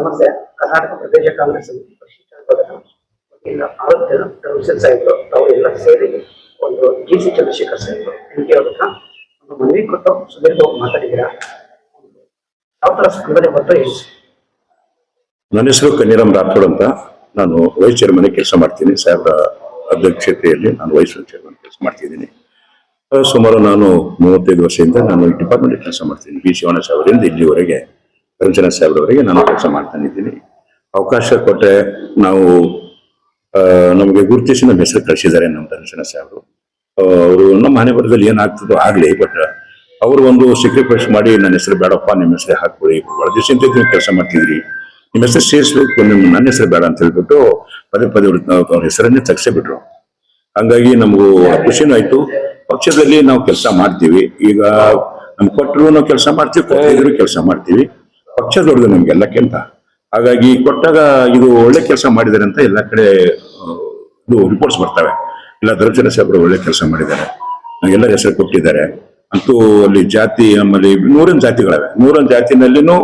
ನಮಸ್ತೆ. ಕರ್ನಾಟಕ ಪ್ರದೇಶ ಕಾಂಗ್ರೆಸ್ ಸಮಿತಿ ವಿಭಾಗದ ವತಿಯಿಂದ ಆರೋಗ್ಯ ಅವರೆಲ್ಲ ಸೇರಿ ಒಂದು ಜಿ ಸಿ ಚಂದ್ರಶೇಖರ್ ಸಾಹೇಬ್ರು ಎನ್ ಕೆ ಅವ್ರ ಒಂದು ಮನವಿ ಕೊಟ್ಟು ಸುದೀರ್ಘವಾಗಿ ಮಾತಾಡಿದ್ದೀರಾ? ಯಾವ ಸ್ಪಂದನೆ ಬಂತು ಹೇಳಿ ನನ್ನ ಹೆಸರು ಕನ್ನಿರಾಮ್ ರಾಥೋಡ್ ಅಂತ. ನಾನು ವೈಸ್ ಚೇರ್ಮನ್ ಕೆಲಸ ಮಾಡ್ತೀನಿ. ಸಾಹೇಬ್ರ ಅಧ್ಯಕ್ಷತೆಯಲ್ಲಿ ನಾನು ವೈಸ್ ಚೇರ್ಮನ್ ಕೆಲಸ ಮಾಡ್ತಿದ್ದೀನಿ. ಸುಮಾರು ನಾನು ಮೂವತ್ತೈದು ವರ್ಷದಿಂದ ನಾನು ಡಿಪಾರ್ಟ್ಮೆಂಟ್ ಕೆಲಸ ಮಾಡ್ತೀನಿ. ಬಿ ಶಿವಣ್ಣ ಸಾಹೇಬರಿಂದ ಇಲ್ಲಿವರೆಗೆ. ರಂಜನಾ ಸಾಹೇಬ್ರವರೆಗೆ ನಾನು ಕೆಲಸ ಮಾಡ್ತಾನೆ ಇದ್ದೀನಿ. ಅವಕಾಶ ಕೊಟ್ಟರೆ ನಾವು ನಮಗೆ ಗುರುತಿಸಿ ನಮ್ಮ ಹೆಸರು ಕಳಿಸಿದ್ದಾರೆ ನಮ್ಮ ರಂಜನಾ ಸಾಹೇಬರು. ಅವರು ನಮ್ಮ ಮನೆ ಬರದಲ್ಲಿ ಏನಾಗ್ತದೋ ಆಗಲಿ ಬಟ್ ಅವರು ಒಂದು ಸಿಕ್ರಿಫೈಸ್ ಮಾಡಿ ನನ್ನ ಹೆಸರು ಬೇಡಪ್ಪ, ನಿಮ್ಮ ಹೆಸರು ಹಾಕ್ಬಿಡಿ. ಬಹಳ ದಿವಸದಿಂದ ನೀವು ಕೆಲಸ ಮಾಡ್ತಿದ್ರಿ. ನಿಮ್ಮ ಹೆಸರು ಸೇರಿಸ್ಬೇಕು, ನಿಮ್ಮ ನನ್ನ ಹೆಸರು ಬೇಡ ಅಂತ ಹೇಳ್ಬಿಟ್ಟು ಪದೇ ಪದೇ ಅವ್ರ ಅವ್ರ ಹೆಸರನ್ನೇ ತಗ್ಸೇ ಬಿಟ್ರು ಹಂಗಾಗಿ ನಮಗೂ ಖುಷಿನೂ ಆಯ್ತು. ಪಕ್ಷದಲ್ಲಿ ನಾವು ಕೆಲಸ ಮಾಡ್ತೀವಿ. ಈಗ ನಮ್ಗೆ ಕೊಟ್ಟರು ನಾವು ಕೆಲಸ ಮಾಡ್ತೀವಿ ಕೊಟ್ಟಿದ್ರು ಕೆಲಸ ಮಾಡ್ತೀವಿ. ಪಕ್ಷ ದೊಡ್ಡದು ನಮ್ಗೆಲ್ಲಕ್ಕಿಂತ ಹಾಗಾಗಿ ಕೊಟ್ಟಾಗ ಇದು ಒಳ್ಳೆ ಕೆಲಸ ಮಾಡಿದ್ದಾರೆ ಅಂತ ಎಲ್ಲ ಕಡೆ ಇದು ರಿಪೋರ್ಟ್ಸ್ ಬರ್ತವೆ. ಇಲ್ಲ ದರ್ಜನ ಸಾಹೇಬರು ಒಳ್ಳೆ ಕೆಲಸ ಮಾಡಿದ್ದಾರೆ. ಎಲ್ಲರ ಹೆಸರು ಕೊಟ್ಟಿದ್ದಾರೆ. ಅಂತೂ ಅಲ್ಲಿ ಜಾತಿ ನಮ್ಮಲ್ಲಿ ನೂರೊಂದು ಜಾತಿಗಳವೆ. ನೂರೊಂದು ಜಾತಿನಲ್ಲಿನೂ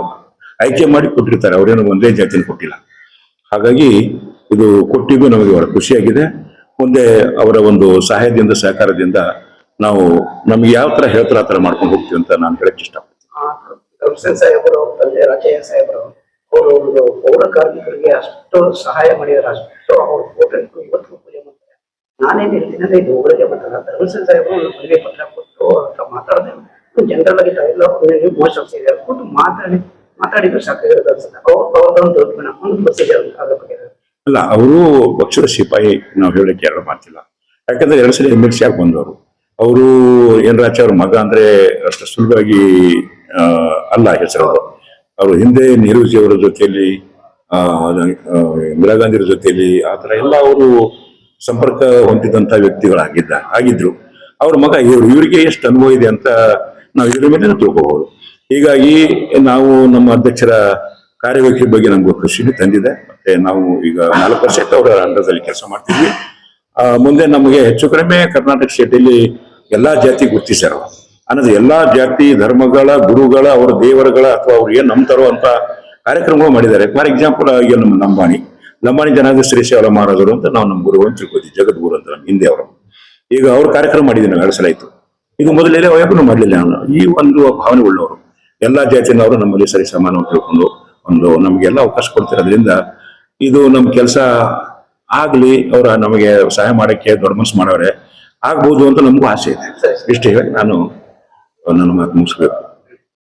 ಆಯ್ಕೆ ಮಾಡಿ ಕೊಟ್ಟಿರ್ತಾರೆ. ಅವರೇನು ಒಂದೇ ಜಾತಿನ ಕೊಟ್ಟಿಲ್ಲ. ಹಾಗಾಗಿ ಇದು ಕೊಟ್ಟಿದ್ದು ನಮಗೆ ಅವರ ಖುಷಿಯಾಗಿದೆ. ಮುಂದೆ ಅವರ ಒಂದು ಸಹಾಯದಿಂದ, ಸಹಕಾರದಿಂದ ನಾವು ನಮ್ಗೆ ಯಾವ ತರ ಹೇಳ್ತಾರ ಆ ತರ ಮಾಡ್ಕೊಂಡು ಹೋಗ್ತೀವಿ ಅಂತ ನಾನು ಹೇಳಕ್ ಇಷ್ಟಪಡ್ತೀನಿ. ಹುಸೇನ್ ಸಾಹೇಬರು ಅವ್ರ ತಂದೆ ರಾಜಯ್ಯ ಸಾಹೇಬರು, ಅವರು ಒಂದು ಪೌರ ಕಾರ್ಮಿಕರಿಗೆ ಅಷ್ಟು ಸಹಾಯ ಮಾಡಿದ್ದಾರೆ ಅಷ್ಟು ಅವ್ರ ಫೋಟೋ ಇವತ್ತು ಪೂಜೆ ಮಾಡ್ತಾರೆ. ನಾನೇನು ಹೇಳ್ತೀನಿ ಇದು ಒಬ್ಬರಿಗೆ ಮಾತಾಡ ಧರ್ಮಸೇನ್ ಸಾಹೇಬರು ಮದುವೆ ಪತ್ರ ಕೊಟ್ಟು ಅಂತ ಮಾತಾಡದೆ. ಜನರಲ್ ಆಗಿ ತಾವೆಲ್ಲ ಮೋಸ್ಟ್ ಇದೆ ಕೊಟ್ಟು ಮಾತಾಡಿ, ಮಾತಾಡಿದ್ರು ಸಾಕಾಗಿರೋದು ಅನ್ಸುತ್ತೆ ಅವ್ರ ಅವ್ರದೊಂದು ದೊಡ್ಡ ಗುಣ ಒಂದು ಪ್ರೊಸೀಜರ್ ಅದ್ರ ಬಗ್ಗೆ ಅಲ್ಲ, ಅವರು ಪಕ್ಷದ ಸಿಪಾಯಿ ನಾವು ಹೇಳಕ್ಕೆ ಎರಡು ಮಾತಿಲ್ಲ. ಯಾಕಂದ್ರೆ ಎರಡು ಸಲ ಎಂ ಎಲ್ ಸಿ ಆಗಿ ಬಂದವರು. ಅವರು ಎನ್ ರಾಜ ಅವ್ರ ಮಗ ಅಂದ್ರೆ ಅಷ್ಟು ಸುಲಭವಾಗಿ ಅಲ್ಲ ಹೆಸರು ಅವರು. ಹಿಂದೆ ನೆಹರೂಜಿ ಅವರ ಜೊತೆಯಲ್ಲಿ ಇಂದಿರಾ ಗಾಂಧಿಯವರ ಜೊತೆಯಲ್ಲಿ ಆ ಥರ ಎಲ್ಲ ಅವರು ಸಂಪರ್ಕ ಹೊಂದಿದಂತ ವ್ಯಕ್ತಿಗಳಾಗಿದ್ದ, ಆಗಿದ್ರು. ಅವ್ರ ಮಗ ಇವರು, ಇವರಿಗೆ ಎಷ್ಟು ಅನುಭವ ಇದೆ ಅಂತ ನಾವು ಇದ್ರ ಮೇಲೆ ತಿಳ್ಕೋಬಹುದು. ಹೀಗಾಗಿ ನಾವು ನಮ್ಮ ಅಧ್ಯಕ್ಷರ ಕಾರ್ಯವೈಖರಿ ಬಗ್ಗೆ ನಮ್ಗೆ ಖುಷಿನೂ ತಂದಿದೆ. ಮತ್ತೆ ನಾವು ಈಗ ನಾಲ್ಕು ವರ್ಷಕ್ಕೆ ಅವರ ಅಂಡರ್ದಲ್ಲಿ ಕೆಲಸ ಮಾಡ್ತಿದ್ವಿ. ಮುಂದೆ ನಮಗೆ ಹೆಚ್ಚು ಕಡಿಮೆ ಕರ್ನಾಟಕ ಸ್ಟೇಟಲ್ಲಿ ಎಲ್ಲಾ ಜಾತಿ ಗುರುತಿಸ್ಯಾರ ಅನ್ನೋದು ಎಲ್ಲಾ ಜಾತಿ, ಧರ್ಮಗಳ, ಗುರುಗಳ, ಅವ್ರ ದೇವರುಗಳ ಅಥವಾ ಅವ್ರು ಏನ್ ನಂಬ್ತಾರೋ ಅಂತ ಕಾರ್ಯಕ್ರಮಗಳು ಮಾಡಿದ್ದಾರೆ. ಫಾರ್ ಎಕ್ಸಾಂಪಲ್ ಈಗ ನಮ್ಮ ಲಂಬಾಣಿ. ಲಂಬಾಣಿ ಜನಾಂಗ ಶ್ರೀ ಸೇವಲ ಮಹಾರಾಜರು ಅಂತ ನಾವು ನಮ್ಮ ಗುರು ಅಂತ ತಿಳ್ಕೊತೀವಿ. ಜಗದ್ಗುರು ಅಂತ ನಮ್ಮ ಹಿಂದೆ ಅವರು. ಈಗ ಅವ್ರ ಕಾರ್ಯಕ್ರಮ ಮಾಡಿದ್ವಿ ನಾವು ಎರಡು ಸಲ ಆಯ್ತು ಇದು ಮೊದಲೆಲ್ಲ ಮಾಡಲಿಲ್ಲ ನಾನು. ಈ ಒಂದು ಭಾವನೆ ಉಳ್ಳವರು. ಎಲ್ಲಾ ಜಾತಿನವರು ನಮ್ಮಲ್ಲಿ ಸರಿ ಸಮಾನ ತಿಳ್ಕೊಂಡು ಒಂದು ನಮಗೆಲ್ಲ ಅವಕಾಶ ಕೊಡ್ತಿರೋದ್ರಿಂದ ಇದು ನಮ್ಮ ಕೆಲಸ ಆಗ್ಲಿ, ಅವರ ನಮಗೆ ಸಹಾಯ ಮಾಡಕ್ಕೆ ದೊಡ್ಡ ಮನಸ್ಸು ಮಾಡವ್ರೆ ಆಗ್ಬೋದು ಅಂತ ನಮಗೂ ಆಸೆ ಇದೆ. ಇಷ್ಟು ಹೇಳಿ ನಾನು anónima